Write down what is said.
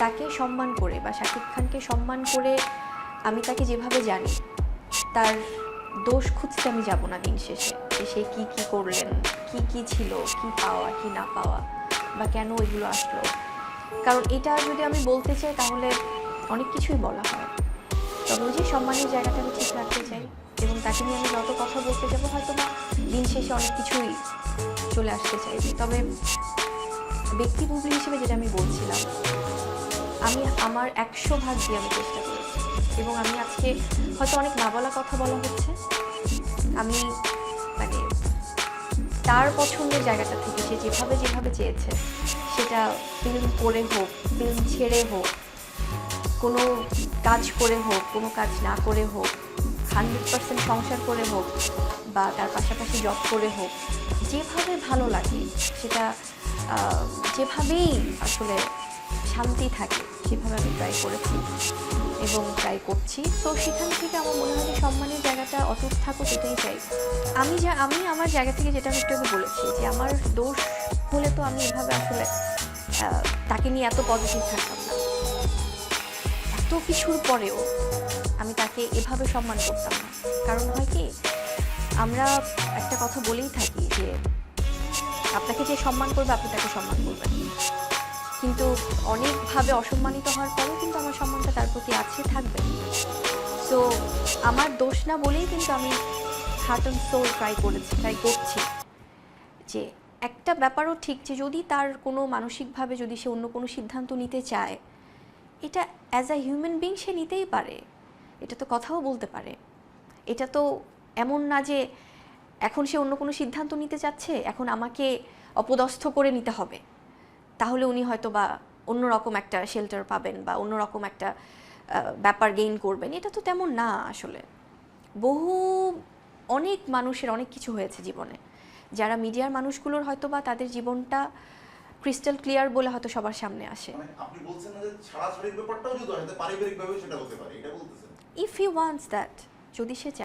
তাকে সম্মান করে বা শাকিব খানকে সম্মান করে আমি তাকে যেভাবে জানি, তার দোষ খুঁজতে আমি যাব না দিন শেষে যে সে কী কী করলেন, কি কি ছিল, কি পাওয়া, কি না পাওয়া বা কেন এগুলো আসলো। কারণ এটা যদি আমি বলতে চাই তাহলে অনেক কিছুই বলা হয়। তবে যে সম্মানের জায়গাটা আমি ঠিক রাখতে চাই এবং তাকে নিয়ে আমি যত কথা বলতে যাব হয়তো বা দিন শেষে অনেক কিছুই চলে আসতে চাই তবে ব্যক্তি হিসেবে যেটা আমি বলছিলাম আমি আমার একশো ভাগ দিয়ে আমি চেষ্টা করেছি। এবং আমি আজকে হয়তো অনেক না বলা কথা বলা হচ্ছে। আমি মানে তার পছন্দের জায়গাটা থেকে সে যেভাবে যেভাবে চেয়েছে, সেটা ফিল্ম করে হোক ফিল্ম ছেড়ে হোক, কোনো কাজ করে হোক, কোনো কাজ না করে হোক হান্ড্রেড পার্সেন্ট সংসার করে হোক বা তার পাশাপাশি জব করে হোক, যেভাবে ভালো লাগে সেটা যেভাবেই আসলে শান্তি থাকে, সেভাবে আমি ট্রাই করেছি এবং ট্রাই করছি। তো সেখান থেকে আমার মনে হয় যে সম্মানের জায়গাটা অটুট থাকুক, এটাই চাই। আমি যা, আমি আমার জায়গা থেকে যেটা আমি একটু বলেছি যে আমার দোষ হলে তো আমি এভাবে আসলে তাকে নিয়ে এত পজিটিভ থাকতাম না। এত কিছুর পরেও আমি তাকে এভাবে সম্মান করতাম না। কারণ হয় কি, আমরা একটা কথা বলেই থাকি যে আপনাকে যে সম্মান করবে, আপনি তাকে সম্মান করবেন। কিন্তু অনেকভাবে অসম্মানিত হওয়ার পরেও কিন্তু আমার সম্মানটা তার প্রতি আছে, থাকবে। তো আমার দোষ না বলেই কিন্তু আমি হার্ট অ্যান্ড সোল ট্রাই করেছি ট্রাই করছি। যে একটা ব্যাপারও ঠিক যে যদি তার কোনো মানসিকভাবে যদি সে অন্য কোনো সিদ্ধান্ত নিতে চায়, এটা অ্যাজ আ হিউম্যান বিং সে নিতেই পারে। এটা তো কথাও বলতে পারে। এটা তো এমন না যে এখন সে অন্য কোনো সিদ্ধান্ত নিতে চাচ্ছে, এখন আমাকে অপদস্থ করে নিতে হবে। তাহলে উনি হয়তো বা অন্যরকম একটা শেল্টার পাবেন বা অন্যরকম একটা ব্যাপার গেইন করবেন। এটা তো তেমন না আসলে। বহু অনেক মানুষের অনেক কিছু হয়েছে জীবনে। যারা মিডিয়ার মানুষগুলোর হয়তো বা তাদের জীবনটা ক্রিস্টাল ক্লিয়ার বলে হয়তো সবার সামনে আসে। ইফ হি ওয়ান্টস দ্যাট যদি সে চায়।